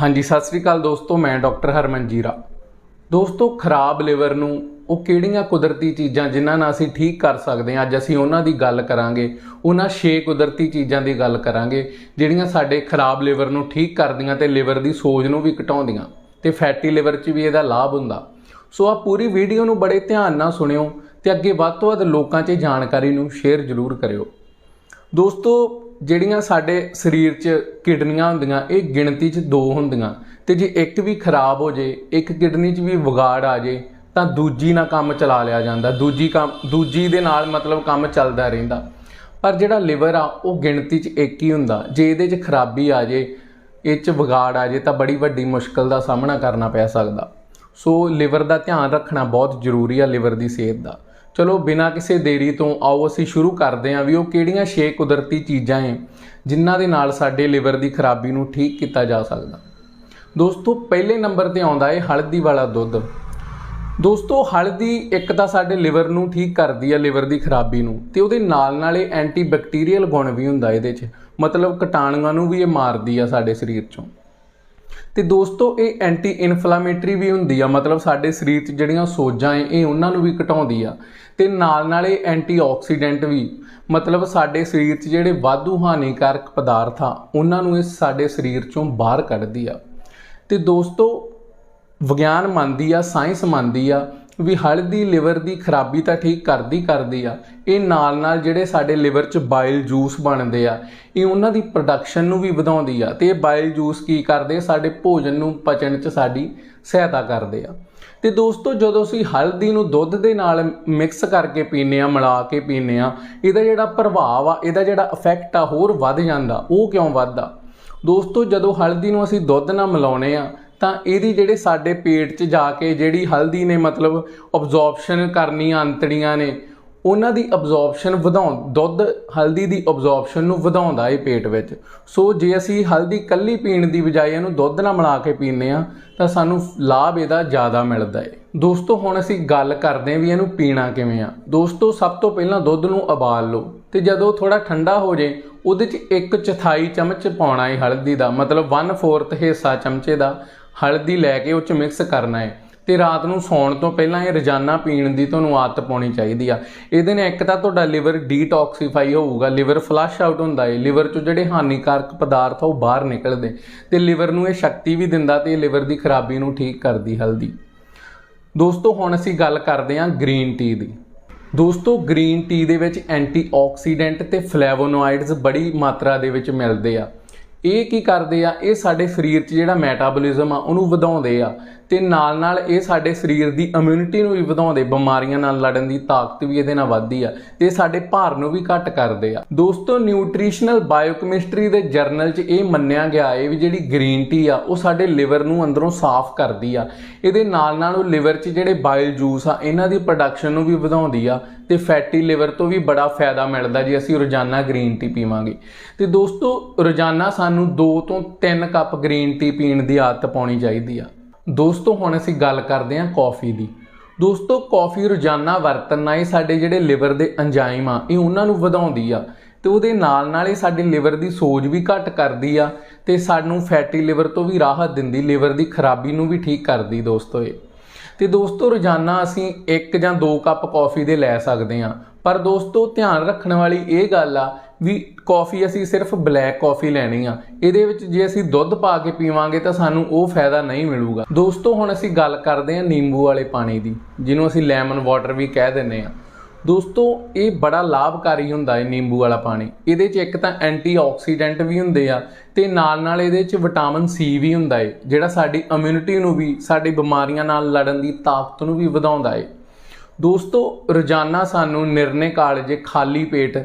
ਹਾਂਜੀ, ਸਤਿ ਸ੍ਰੀ ਅਕਾਲ ਦੋਸਤੋ, ਮੈਂ ਡਾਕਟਰ ਹਰਮਨ ਜੀਰਾ। ਦੋਸਤੋ, ਖਰਾਬ ਲਿਵਰ ਨੂੰ ਉਹ ਕਿਹੜੀਆਂ ਕੁਦਰਤੀ ਚੀਜ਼ਾਂ ਜਿਨ੍ਹਾਂ ਨਾਲ ਅਸੀਂ ਠੀਕ ਕਰ ਸਕਦੇ ਹਾਂ? ਅੱਜ ਅਸੀਂ ਉਹਨਾਂ ਦੀ ਗੱਲ ਕਰਾਂਗੇ। ਉਹਨਾਂ 6 ਕੁਦਰਤੀ ਚੀਜ਼ਾਂ ਦੀ ਗੱਲ ਕਰਾਂਗੇ, ਜਿਹੜੀਆਂ ਸਾਡੇ ਖਰਾਬ ਲਿਵਰ ਨੂੰ ਠੀਕ ਕਰਦੀਆਂ ਤੇ ਲਿਵਰ ਦੀ ਸੋਜ ਨੂੰ ਵੀ ਘਟਾਉਂਦੀਆਂ। ਤੇ ਫੈਟੀ ਲਿਵਰ 'ਚ ਵੀ ਇਹਦਾ ਲਾਭ ਹੁੰਦਾ। ਸੋ ਆ ਪੂਰੀ ਵੀਡੀਓ ਨੂੰ ਬੜੇ ਧਿਆਨ ਨਾਲ ਸੁਣਿਓ ਤੇ ਅੱਗੇ ਵੱਧ ਤੋਂ ਵੱਧ ਲੋਕਾਂ 'ਚ ਜਾਣਕਾਰੀ ਨੂੰ ਸ਼ੇਅਰ ਜ਼ਰੂਰ ਕਰਿਓ। ਦੋਸਤੋ, ਜਿਹੜੀਆਂ ਸਾਡੇ ਸਰੀਰ 'ਚ ਕਿਡਨੀਆਂ ਹੁੰਦੀਆਂ, ਇਹ ਗਿਣਤੀ 'ਚ ਦੋ ਹੁੰਦੀਆਂ। ਤੇ ਜੇ ਇੱਕ ਵੀ ਖਰਾਬ ਹੋ ਜੇ, ਇੱਕ ਕਿਡਨੀ 'ਚ ਵੀ ਵਿਗਾੜ ਆ ਜੇ, ਤਾਂ ਦੂਜੀ ਨਾਲ ਕੰਮ ਚਲਾ ਲਿਆ ਜਾਂਦਾ। ਦੂਜੀ ਕੰਮ, ਦੂਜੀ ਦੇ ਨਾਲ ਮਤਲਬ ਕੰਮ ਚੱਲਦਾ ਰਹਿੰਦਾ। ਪਰ ਜਿਹੜਾ ਲਿਵਰ ਆ, ਉਹ ਗਿਣਤੀ 'ਚ ਇੱਕ ਹੀ ਹੁੰਦਾ। ਜੇ ਇਹਦੇ 'ਚ ਖਰਾਬੀ ਆ ਜੇ, ਇਹ 'ਚ ਵਿਗਾੜ ਆ ਜੇ, ਤਾਂ ਬੜੀ ਵੱਡੀ ਮੁਸ਼ਕਲ ਦਾ ਸਾਹਮਣਾ ਕਰਨਾ ਪੈ ਸਕਦਾ। ਸੋ ਲਿਵਰ ਦਾ ਧਿਆਨ ਰੱਖਣਾ ਬਹੁਤ ਜ਼ਰੂਰੀ ਆ, ਲਿਵਰ ਦੀ ਸਿਹਤ ਦਾ। ਚਲੋ, ਬਿਨਾਂ ਕਿਸੇ ਦੇਰੀ ਤੋਂ ਆਓ, ਅਸੀਂ ਸ਼ੁਰੂ ਕਰਦੇ ਹਾਂ ਵੀ ਉਹ ਕਿਹੜੀਆਂ ਛੇ ਕੁਦਰਤੀ ਚੀਜ਼ਾਂ ਹੈ ਜਿਨ੍ਹਾਂ ਦੇ ਨਾਲ ਸਾਡੇ ਲਿਵਰ ਦੀ ਖਰਾਬੀ ਨੂੰ ਠੀਕ ਕੀਤਾ ਜਾ ਸਕਦਾ। ਦੋਸਤੋ, ਪਹਿਲੇ ਨੰਬਰ ਤੇ ਆਉਂਦਾ ਹੈ ਹਲਦੀ ਵਾਲਾ ਦੁੱਧ। ਦੋਸਤੋ, ਹਲਦੀ ਇੱਕ ਤਾਂ ਸਾਡੇ ਲਿਵਰ ਨੂੰ ਠੀਕ ਕਰਦੀ ਹੈ ਲਿਵਰ ਦੀ ਖਰਾਬੀ ਨੂੰ, ਤੇ ਉਹਦੇ ਨਾਲ ਨਾਲ ਇਹ ਐਂਟੀਬੈਕਟੀਰੀਅਲ ਗੁਣ ਵੀ ਹੁੰਦਾ ਇਹਦੇ 'ਚ। ਮਤਲਬ, ਕਟਾਣੂਆਂ ਨੂੰ ਵੀ ਇਹ ਮਾਰਦੀ ਆ ਸਾਡੇ ਸਰੀਰ 'ਚੋਂ। ਤੇ ਦੋਸਤੋ, ਇਹ ਐਂਟੀ ਇਨਫਲਾਮੇਟਰੀ ਵੀ ਹੁੰਦੀ ਆ, ਮਤਲਬ ਸਾਡੇ ਸਰੀਰ 'ਚ ਜਿਹੜੀਆਂ ਸੋਜਾਂ ਏ, ਇਹ ਉਹਨਾਂ ਨੂੰ ਵੀ ਘਟਾਉਂਦੀ ਆ। ਤੇ ਨਾਲ ਨਾਲ ਇਹ ਐਂਟੀਆਕਸੀਡੈਂਟ ਵੀ, ਮਤਲਬ ਸਾਡੇ ਸਰੀਰ 'ਚ ਜਿਹੜੇ ਵਾਧੂ ਹਾਨੀਕਾਰਕ ਪਦਾਰਥ ਆ, ਉਹਨਾਂ ਨੂੰ ਇਹ ਸਾਡੇ ਸਰੀਰ 'ਚੋਂ ਬਾਹਰ ਕੱਢਦੀ ਆ। ਤੇ ਦੋਸਤੋ, ਵਿਗਿਆਨ ਮੰਨਦੀ ਆ, ਸਾਇੰਸ ਮੰਨਦੀ ਆ ਵੀ ਹਲਦੀ ਲਿਵਰ ਦੀ ਖਰਾਬੀ ਤਾਂ ਠੀਕ ਕਰਦੀ ਕਰਦੀ ਆ। ਇਹ ਨਾਲ ਨਾਲ ਜਿਹੜੇ ਸਾਡੇ ਲਿਵਰ 'ਚ ਬਾਇਲ ਜੂਸ ਬਣਦੇ ਆ, ਇਹ ਉਹਨਾਂ ਦੀ ਪ੍ਰੋਡਕਸ਼ਨ ਨੂੰ ਵੀ ਵਧਾਉਂਦੀ ਆ ਤੇ ਇਹ ਬਾਇਲ ਜੂਸ ਕੀ ਕਰਦੇ ਸਾਡੇ ਭੋਜਨ ਨੂੰ ਪਚਣ 'ਚ ਸਾਡੀ ਸਹਾਇਤਾ ਕਰਦੇ ਆ। ਤੇ ਦੋਸਤੋ, ਜਦੋਂ ਅਸੀਂ ਹਲਦੀ ਨੂੰ ਦੁੱਧ ਦੇ ਨਾਲ ਮਿਕਸ ਕਰਕੇ ਪੀਨੇ ਆ, ਮਿਲਾ ਕੇ ਪੀਨੇ ਆ, ਇਹਦਾ ਜਿਹੜਾ ਪ੍ਰਭਾਵ ਆ, ਇਹਦਾ ਜਿਹੜਾ ਇਫੈਕਟ ਆ, ਹੋਰ ਵੱਧ ਜਾਂਦਾ। ਉਹ ਕਿਉਂ ਵੱਧਦਾ? ਦੋਸਤੋ, ਜਦੋਂ ਹਲਦੀ ਨੂੰ ਅਸੀਂ ਦੁੱਧ ਨਾਲ ਮਿਲਾਉਨੇ ਆ ਤਾਂ ਇਹਦੀ ਜਿਹੜੇ ਸਾਡੇ ਪੇਟ 'ਚ ਜਾ ਕੇ ਜਿਹੜੀ ਹਲਦੀ ਨੇ ਮਤਲਬ ਅਬਜ਼ੌਰਪਸ਼ਨ ਕਰਨੀ ਅੰਤੜੀਆਂ ਨੇ, ਉਹਨਾਂ ਦੀ ਅਬਜ਼ੌਰਪਸ਼ਨ ਵਧਾਉਣ, ਦੁੱਧ ਹਲਦੀ ਦੀ ਅਬਜ਼ੌਰਪਸ਼ਨ ਨੂੰ ਵਧਾਉਂਦਾ ਹੈ ਪੇਟ ਵਿੱਚ। ਸੋ ਜੇ ਅਸੀਂ ਹਲਦੀ ਕੱਲੀ ਪੀਣ ਦੀ ਬਜਾਏ ਇਹਨੂੰ ਦੁੱਧ ਨਾਲ ਮਿਲਾ ਕੇ ਪੀਂਦੇ ਆ ਤਾਂ ਸਾਨੂੰ ਲਾਭ ਇਹਦਾ ਜ਼ਿਆਦਾ ਮਿਲਦਾ ਹੈ ਦੋਸਤੋ, ਹੁਣ ਅਸੀਂ ਗੱਲ ਕਰਦੇ ਹਾਂ ਵੀ ਇਹਨੂੰ ਪੀਣਾ ਕਿਵੇਂ ਆ। ਦੋਸਤੋ, ਸਭ ਤੋਂ ਪਹਿਲਾਂ ਦੁੱਧ ਨੂੰ ਉਬਾਲ ਲਓ ਤੇ ਜਦੋਂ ਥੋੜਾ ਠੰਡਾ ਹੋ ਜੇ, ਉਹਦੇ 'ਚ ਇੱਕ ਚੌਥਾਈ ਚਮਚ ਪਾਉਣਾ ਹੈ ਹਲਦੀ ਦਾ, ਮਤਲਬ 1/4 ਹਿੱਸਾ ਚਮਚੇ ਦਾ। ਹਲਦੀ ਲੈ ਕੇ ਉਹ 'ਚ ਮਿਕਸ ਕਰਨਾ ਹੈ ਤੇ ਰਾਤ ਨੂੰ ਸੌਣ ਤੋਂ ਪਹਿਲਾਂ ਇਹ ਰੋਜ਼ਾਨਾ ਪੀਣ ਦੀ ਤੁਹਾਨੂੰ ਆਦਤ ਪਾਉਣੀ ਚਾਹੀਦੀ ਆ। ਇਹਦੇ ਨਾਲ ਇੱਕ ਤਾਂ ਤੁਹਾਡਾ ਲਿਵਰ ਡੀਟੌਕਸੀਫਾਈ ਹੋਊਗਾ ਲਿਵਰ ਫਲਸ਼ ਆਊਟ ਹੁੰਦਾ ਹੈ ਲਿਵਰ ਚੋਂ ਜਿਹੜੇ ਹਾਨੀਕਾਰਕ ਪਦਾਰਥ ਆ, ਉਹ ਬਾਹਰ ਨਿਕਲਦੇ। ਤੇ ਲਿਵਰ ਨੂੰ ਇਹ ਸ਼ਕਤੀ ਵੀ ਦਿੰਦਾ ਤੇ ਲਿਵਰ ਦੀ ਖਰਾਬੀ ਨੂੰ ਠੀਕ ਕਰਦੀ ਹਲਦੀ। ਦੋਸਤੋ, ਹੁਣ ਅਸੀਂ ਗੱਲ ਕਰਦੇ ਹਾਂ ਗ੍ਰੀਨ ਟੀ ਦੀ। ਦੋਸਤੋ ਗ੍ਰੀਨ ਟੀ ਦੇ ਵਿੱਚ ਐਂਟੀਆਕਸੀਡੈਂਟ ਤੇ ਫਲੇਵੋਨੋਇਡਸ ਬੜੀ ਮਾਤਰਾ ਦੇ ਵਿੱਚ ਮਿਲਦੇ ਆ। ਇਹ ਕੀ ਕਰਦੇ ਆ? ਇਹ ਸਾਡੇ ਸਰੀਰ 'ਚ ਜਿਹੜਾ ਮੈਟਾਬੋਲਿਜ਼ਮ ਆ ਉਹਨੂੰ ਵਧਾਉਂਦੇ ਆ। ਤੇ ਨਾਲ ਨਾਲ ਇਹ ਸਾਡੇ ਸਰੀਰ ਦੀ ਇਮਿਊਨਿਟੀ ਨੂੰ ਵੀ ਵਧਾਉਂਦੇ, ਬਿਮਾਰੀਆਂ ਨਾਲ ਲੜਨ ਦੀ ਤਾਕਤ ਵੀ ਇਹਦੇ ਨਾਲ ਵੱਧਦੀ ਆ ਤੇ ਸਾਡੇ ਭਾਰ ਨੂੰ ਵੀ ਘੱਟ ਕਰਦੇ ਆ। ਦੋਸਤੋ ਨਿਊਟ੍ਰੀਸ਼ਨਲ ਬਾਇਓਕੈਮਿਸਟਰੀ ਦੇ ਜਰਨਲ 'ਚ ਇਹ ਮੰਨਿਆ ਗਿਆ ਹੈ ਵੀ ਜਿਹੜੀ ਗ੍ਰੀਨ ਟੀ ਆ, ਉਹ ਸਾਡੇ ਲਿਵਰ ਨੂੰ ਅੰਦਰੋਂ ਸਾਫ਼ ਕਰਦੀ ਆ। ਇਹਦੇ ਨਾਲ ਨਾਲ ਉਹ ਲਿਵਰ 'ਚ ਜਿਹੜੇ ਬਾਇਲ ਜੂਸ ਆ, ਇਹਨਾਂ ਦੀ ਪ੍ਰੋਡਕਸ਼ਨ ਨੂੰ ਵੀ ਵਧਾਉਂਦੀ ਆ ਤੇ ਫੈਟੀ ਲਿਵਰ ਤੋਂ ਵੀ ਬੜਾ ਫਾਇਦਾ ਮਿਲਦਾ ਜੇ ਅਸੀਂ ਰੋਜ਼ਾਨਾ ਗ੍ਰੀਨ ਟੀ ਪੀਵਾਂਗੇ। ਤੇ ਦੋਸਤੋ, ਰੋਜ਼ਾਨਾ ਸਾਨੂੰ 2 ਤੋਂ 3 ਕੱਪ ਗ੍ਰੀਨ ਟੀ ਪੀਣ ਦੀ ਆਦਤ ਪਾਉਣੀ ਚਾਹੀਦੀ ਆ। ਦੋਸਤੋ, ਹੁਣ ਅਸੀਂ ਗੱਲ ਕਰਦੇ ਹਾਂ ਕੌਫੀ ਦੀ। ਦੋਸਤੋ, ਕੌਫੀ ਰੋਜ਼ਾਨਾ ਵਰਤਣ ਨਾਲ ਹੀ ਸਾਡੇ ਜਿਹੜੇ ਲਿਵਰ ਦੇ ਐਂਜ਼ਾਈਮ ਆ, ਇਹ ਉਹਨਾਂ ਨੂੰ ਵਧਾਉਂਦੀ ਆ ਤੇ ਉਹਦੇ ਨਾਲ ਨਾਲ ਇਹ ਸਾਡੇ ਲਿਵਰ ਦੀ ਸੋਜ ਵੀ ਘੱਟ ਕਰਦੀ ਆ ਤੇ ਸਾਨੂੰ ਫੈਟੀ ਲਿਵਰ ਤੋਂ ਵੀ ਰਾਹਤ ਦਿੰਦੀ, ਲਿਵਰ ਦੀ ਖਰਾਬੀ ਨੂੰ ਵੀ ਠੀਕ ਕਰਦੀ ਦੋਸਤੋ ਇਹ। ਤੇ ਦੋਸਤੋ, ਰੋਜ਼ਾਨਾ ਅਸੀਂ ਇੱਕ ਜਾਂ ਦੋ ਕੱਪ ਕੌਫੀ ਦੇ ਲੈ ਸਕਦੇ ਹਾਂ। ਪਰ ਦੋਸਤੋ, ਧਿਆਨ ਰੱਖਣ ਵਾਲੀ ਇਹ ਗੱਲ ਆ ਵੀ ਕੌਫੀ ਅਸੀਂ ਸਿਰਫ ਬਲੈਕ ਕੌਫੀ ਲੈਣੀ ਆ। ਇਹਦੇ ਵਿੱਚ ਜੇ ਅਸੀਂ ਦੁੱਧ ਪਾ ਕੇ ਪੀਵਾਂਗੇ ਤਾਂ ਸਾਨੂੰ ਉਹ ਫਾਇਦਾ ਨਹੀਂ ਮਿਲੂਗਾ। ਦੋਸਤੋ, ਹੁਣ ਅਸੀਂ ਗੱਲ ਕਰਦੇ ਹਾਂ ਨਿੰਬੂ ਵਾਲੇ ਪਾਣੀ ਦੀ, ਜਿਹਨੂੰ ਅਸੀਂ ਲੈਮਨ ਵਾਟਰ ਵੀ ਕਹਿ ਦਿੰਦੇ ਆ ਦੋਸਤੋ, ਇਹ ਬੜਾ ਲਾਭਕਾਰੀ ਹੁੰਦਾ ਹੈ ਨਿੰਬੂ ਵਾਲਾ ਪਾਣੀ। ਇਹਦੇ 'ਚ ਇੱਕ ਤਾਂ ਐਂਟੀਆਕਸੀਡੈਂਟ ਵੀ ਹੁੰਦੇ ਆ ਤੇ ਨਾਲ ਨਾਲ ਇਹਦੇ 'ਚ ਵਿਟਾਮਿਨ ਸੀ ਵੀ ਹੁੰਦਾ ਹੈ ਜਿਹੜਾ ਸਾਡੀ ਇਮਿਊਨਿਟੀ ਨੂੰ ਵੀ, ਸਾਡੀ ਬਿਮਾਰੀਆਂ ਨਾਲ ਲੜਨ ਦੀ ਤਾਕਤ ਨੂੰ ਵੀ ਵਧਾਉਂਦਾ ਹੈ ਦੋਸਤੋ ਰੋਜ਼ਾਨਾ ਸਾਨੂੰ ਨਿਰਣੇ ਕਾਲਜ ਖਾਲੀ ਪੇਟ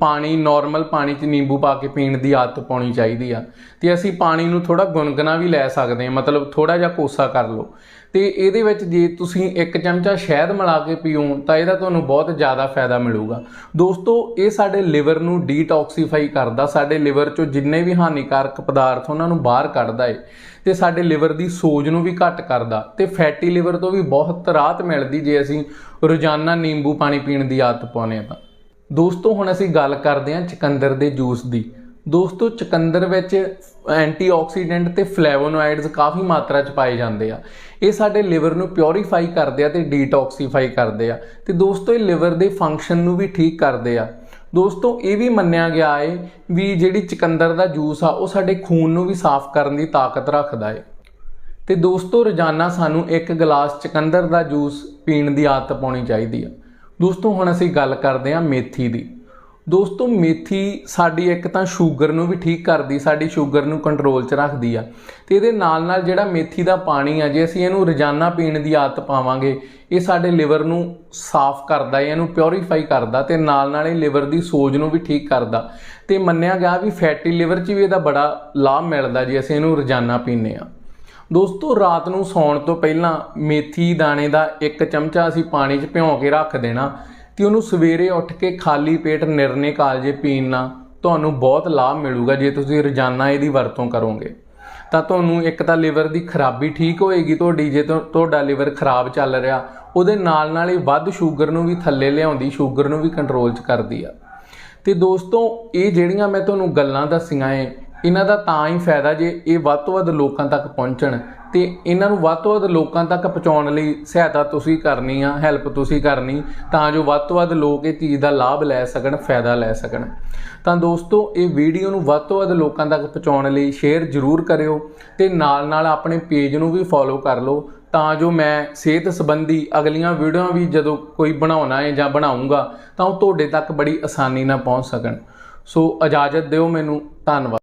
ਪਾਣੀ ਨਾਰਮਲ ਪਾਣੀ 'ਚ ਨਿੰਬੂ ਪਾ ਕੇ ਪੀਣ ਦੀ ਆਦਤ ਪਾਉਣੀ ਚਾਹੀਦੀ ਆ। ਤੇ ਅਸੀਂ ਪਾਣੀ ਨੂੰ ਥੋੜਾ ਗੁਨਗੁਨਾ ਵੀ ਲੈ ਸਕਦੇ ਹਾਂ ਮਤਲਬ ਥੋੜਾ ਜਿਹਾ ਕੋਸਾ ਕਰ ਲਓ। ਤੇ ਇਹਦੇ ਵਿੱਚ ਜੇ ਤੁਸੀਂ ਇੱਕ ਚਮਚਾ ਸ਼ਹਿਦ ਮਿਲਾ ਕੇ ਪੀਓ, ਤਾਂ ਇਹਦਾ ਤੁਹਾਨੂੰ ਬਹੁਤ ਜ਼ਿਆਦਾ ਫਾਇਦਾ ਮਿਲੂਗਾ। ਦੋਸਤੋ, ਇਹ ਸਾਡੇ ਲਿਵਰ ਨੂੰ ਡੀਟੌਕਸੀਫਾਈ ਕਰਦਾ, ਸਾਡੇ ਲਿਵਰ 'ਚੋਂ ਜਿੰਨੇ ਵੀ ਹਾਨੀਕਾਰਕ ਪਦਾਰਥ ਉਹਨਾਂ ਨੂੰ ਬਾਹਰ ਕੱਢਦਾ ਏ, ਤੇ ਸਾਡੇ ਲਿਵਰ ਦੀ ਸੋਜ ਨੂੰ ਵੀ ਘੱਟ ਕਰਦਾ। ਤੇ ਫੈਟੀ ਲਿਵਰ ਤੋਂ ਵੀ ਬਹੁਤ ਰਾਹਤ ਮਿਲਦੀ ਜੇ ਅਸੀਂ ਰੋਜ਼ਾਨਾ ਨਿੰਬੂ ਪਾਣੀ ਪੀਣ ਦੀ ਆਦਤ ਪਾਉਂਦੇ ਹਾਂ ਤਾਂ। ਦੋਸਤੋ, ਹੁਣ ਅਸੀਂ ਗੱਲ ਕਰਦੇ ਹਾਂ ਚਕੰਦਰ ਦੇ ਜੂਸ ਦੀ। ਦੋਸਤੋ, ਚੁਕੰਦਰ ਵਿੱਚ ਐਂਟੀਆਕਸੀਡੈਂਟ ਤੇ ਫਲੇਵੋਨੋਇਡਸ ਕਾਫੀ ਮਾਤਰਾ ਚ ਪਾਏ ਜਾਂਦੇ ਆ। ਇਹ ਸਾਡੇ ਲਿਵਰ ਨੂੰ ਪਿਉਰੀਫਾਈ ਕਰਦੇ ਆ ਤੇ ਡੀਟੌਕਸੀਫਾਈ ਕਰਦੇ ਆ। ਤੇ ਦੋਸਤੋ, ਇਹ ਲਿਵਰ ਦੇ ਫੰਕਸ਼ਨ ਨੂੰ ਵੀ ਠੀਕ ਕਰਦੇ ਆ। ਦੋਸਤੋ, ਇਹ ਵੀ ਮੰਨਿਆ ਗਿਆ ਏ ਵੀ ਜਿਹੜੀ ਚੁਕੰਦਰ ਦਾ ਜੂਸ ਆ, ਉਹ ਸਾਡੇ ਖੂਨ ਨੂੰ ਵੀ ਸਾਫ਼ ਕਰਨ ਦੀ ਤਾਕਤ ਰੱਖਦਾ ਏ। ਤੇ ਦੋਸਤੋ, ਰੋਜ਼ਾਨਾ ਸਾਨੂੰ ਇੱਕ ਗਲਾਸ ਚਕੰਦਰ ਦਾ ਜੂਸ ਪੀਣ ਦੀ ਆਦਤ ਪਾਉਣੀ ਚਾਹੀਦੀ ਆ। ਦੋਸਤੋ, ਹੁਣ ਅਸੀਂ ਗੱਲ ਕਰਦੇ ਹਾਂ ਮੇਥੀ ਦੀ। ਦੋਸਤੋ, ਮੇਥੀ ਸਾਡੀ ਇੱਕ ਤਾਂ ਸ਼ੂਗਰ ਨੂੰ ਵੀ ਠੀਕ ਕਰਦੀ, ਸਾਡੀ ਸ਼ੂਗਰ ਨੂੰ ਕੰਟਰੋਲ 'ਚ ਰੱਖਦੀ ਆ। ਤੇ ਇਹਦੇ ਨਾਲ ਨਾਲ ਜਿਹੜਾ ਮੇਥੀ ਦਾ ਪਾਣੀ ਆ, ਜੇ ਅਸੀਂ ਇਹਨੂੰ ਰੋਜ਼ਾਨਾ ਪੀਣ ਦੀ ਆਦਤ ਪਾਵਾਂਗੇ, ਇਹ ਸਾਡੇ ਲਿਵਰ ਨੂੰ ਸਾਫ਼ ਕਰਦਾ ਹੈ ਇਹਨੂੰ ਪਿਉਰੀਫਾਈ ਕਰਦਾ ਤੇ ਨਾਲ ਨਾਲ ਇਹ ਲਿਵਰ ਦੀ ਸੋਜ ਨੂੰ ਵੀ ਠੀਕ ਕਰਦਾ। ਤੇ ਮੰਨਿਆ ਗਿਆ ਵੀ ਫੈਟੀ ਲਿਵਰ 'ਚ ਵੀ ਇਹਦਾ ਬੜਾ ਲਾਭ ਮਿਲਦਾ ਜੇ ਅਸੀਂ ਇਹਨੂੰ ਰੋਜ਼ਾਨਾ ਪੀਂਦੇ ਆ ਦੋਸਤੋ, ਰਾਤ ਨੂੰ ਸੌਣ ਤੋਂ ਪਹਿਲਾਂ ਮੇਥੀ ਦਾਣੇ ਦਾ ਇੱਕ ਚਮਚਾ ਅਸੀਂ ਪਾਣੀ 'ਚ ਭਿਉਂ ਕੇ ਰੱਖ ਦੇਣਾ ਤੇ ਉਹਨੂੰ ਸਵੇਰੇ ਉੱਠ ਕੇ ਖਾਲੀ ਪੇਟ ਨਿਰਨੇ ਕਾਲਜੇ ਪੀਣ ਨਾਲ ਤੁਹਾਨੂੰ ਬਹੁਤ ਲਾਭ ਮਿਲੂਗਾ ਜੇ ਤੁਸੀਂ ਰੋਜ਼ਾਨਾ ਇਹਦੀ ਵਰਤੋਂ ਕਰੋਗੇ। ਤਾਂ ਤੁਹਾਨੂੰ ਇੱਕ ਤਾਂ ਲਿਵਰ ਦੀ ਖਰਾਬੀ ਠੀਕ ਹੋਏਗੀ ਤੁਹਾਡੀ, ਜੇ ਤੁਹਾਡਾ ਲਿਵਰ ਖਰਾਬ ਚੱਲ ਰਿਹਾ, ਉਹਦੇ ਨਾਲ ਨਾਲ ਇਹ ਵੱਧ ਸ਼ੂਗਰ ਨੂੰ ਵੀ ਥੱਲੇ ਲਿਆਉਂਦੀ, ਸ਼ੂਗਰ ਨੂੰ ਵੀ ਕੰਟਰੋਲ 'ਚ ਕਰਦੀ ਆ। ਤੇ ਦੋਸਤੋ, ਇਹ ਜਿਹੜੀਆਂ ਮੈਂ ਤੁਹਾਨੂੰ ਗੱਲਾਂ ਦੱਸੀਆਂ ਏ ਇਹਨਾਂ ਦਾ ਤਾਂ ਹੀ ਫਾਇਦਾ ਜੇ ਇਹ ਵੱਧ ਤੋਂ ਵੱਧ ਲੋਕਾਂ ਤੱਕ ਪਹੁੰਚਣ ਤੇ ਇਹਨਾਂ ਨੂੰ ਵੱਧ ਤੋਂ ਵੱਧ ਲੋਕਾਂ ਤੱਕ ਪਹੁੰਚਾਉਣ ਲਈ ਸਹਾਇਤਾ ਤੁਸੀਂ ਕਰਨੀ ਆ ਹੈਲਪ ਤੁਸੀਂ ਕਰਨੀ, ਤਾਂ ਜੋ ਵੱਧ ਤੋਂ ਵੱਧ ਲੋਕ ਇਹ ਚੀਜ਼ ਦਾ ਲਾਭ ਲੈ ਸਕਣ, ਫਾਇਦਾ ਲੈ ਸਕਣ। ਤਾਂ ਦੋਸਤੋ, ਇਹ ਵੀਡੀਓ ਨੂੰ ਵੱਧ ਤੋਂ ਵੱਧ ਲੋਕਾਂ ਤੱਕ ਪਹੁੰਚਾਉਣ ਲਈ ਸ਼ੇਅਰ ਜ਼ਰੂਰ ਕਰਿਓ ਤੇ ਨਾਲ ਨਾਲ ਆਪਣੇ ਪੇਜ ਨੂੰ ਵੀ ਫੋਲੋ ਕਰ ਲਓ ਤਾਂ ਜੋ ਮੈਂ ਸਿਹਤ ਸੰਬੰਧੀ ਅਗਲੀਆਂ ਵੀਡੀਓ ਵੀ ਜਦੋਂ ਕੋਈ ਬਣਾਉਣਾ ਹੈ ਜਾਂ ਬਣਾਉਂਗਾ ਤਾਂ ਉਹ ਤੁਹਾਡੇ ਤੱਕ ਬੜੀ ਆਸਾਨੀ ਨਾਲ ਪਹੁੰਚ ਸਕਣ। ਸੋ ਇਜਾਜ਼ਤ ਦਿਓ ਮੈਨੂੰ, ਧੰਨਵਾਦ।